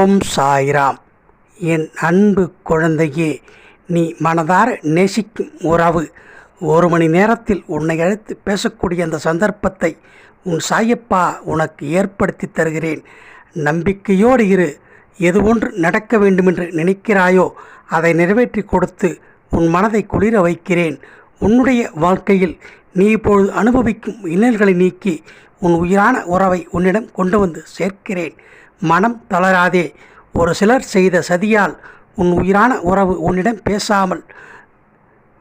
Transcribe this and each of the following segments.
ஓம் சாய்ராம். என் அன்பு குழந்தையே நீ மனதார நேசிக்கும் உறவு. ஒரு மணி நேரத்தில் உன்னை அழைத்து பேசக்கூடிய அந்த சந்தர்ப்பத்தை உன் சாயப்பா உனக்கு ஏற்படுத்தி தருகிறேன். நம்பிக்கையோடு இரு. எது ஒன்று நடக்க வேண்டுமென்று நினைக்கிறாயோ அதை நிறைவேற்றி கொடுத்து உன் மனதை குளிர வைக்கிறேன். உன்னுடைய வாழ்க்கையில் நீ இப்பொழுது அனுபவிக்கும் இன்னல்களை நீக்கி உன் உயிரான உறவை உன்னிடம் கொண்டு வந்து சேர்க்கிறேன். மனம் தளராதே. ஒரு சிலர் செய்த சதியால் உன் உயிரான உறவு உன்னிடம் பேசாமல்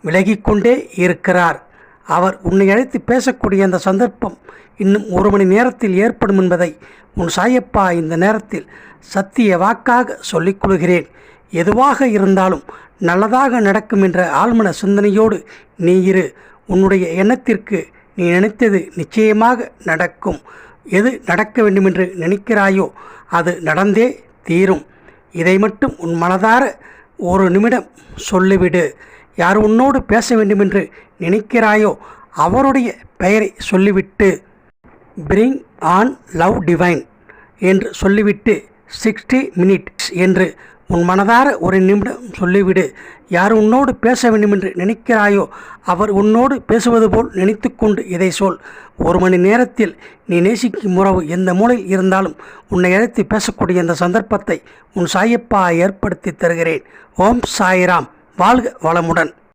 விலகிக்கொண்டே இருக்கிறார். அவர் உன்னை அழைத்து பேசக்கூடிய அந்த சந்தர்ப்பம் இன்னும் ஒரு மணி நேரத்தில் ஏற்படும் என்பதை உன் சாயப்பா இந்த நேரத்தில் சத்திய வாக்காக சொல்லிக்கொள்கிறேன் எதுவாக இருந்தாலும் நல்லதாக நடக்கும் என்ற ஆழ்மன சிந்தனையோடு நீ இரு. உன்னுடைய எண்ணத்திற்கு நீ நினைத்தது நிச்சயமாக நடக்கும். எது நடக்க வேண்டுமென்று நினைக்கிறாயோ அது நடந்தே தீரும். இதை மட்டும் உன் மனதார ஒரு நிமிடம் சொல்லிவிடு. யார் உன்னோடு பேச வேண்டுமென்று நினைக்கிறாயோ அவருடைய பெயரை சொல்லிவிட்டு பிரிங் ஆன் லவ் டிவைன் என்று சொல்லிவிட்டு சிக்ஸ்டி மினிட்ஸ் என்று உன் மனதார ஒரு நிமிடம் சொல்லிவிடு. யார் உன்னோடு பேச வேண்டுமென்று நினைக்கிறாயோ அவர் உன்னோடு பேசுவது போல் நினைத்துக்கொண்டு இதை சொல். ஒரு மணி நேரத்தில் நீ நேசிக்கும் உறவு எந்த மூலையில் இருந்தாலும் உன்னை அழைத்து பேசக்கூடிய இந்த சந்தர்ப்பத்தை உன் சாயப்பா ஏற்படுத்தி தருகிறேன். ஓம் சாய்ராம். வாழ்க வளமுடன்.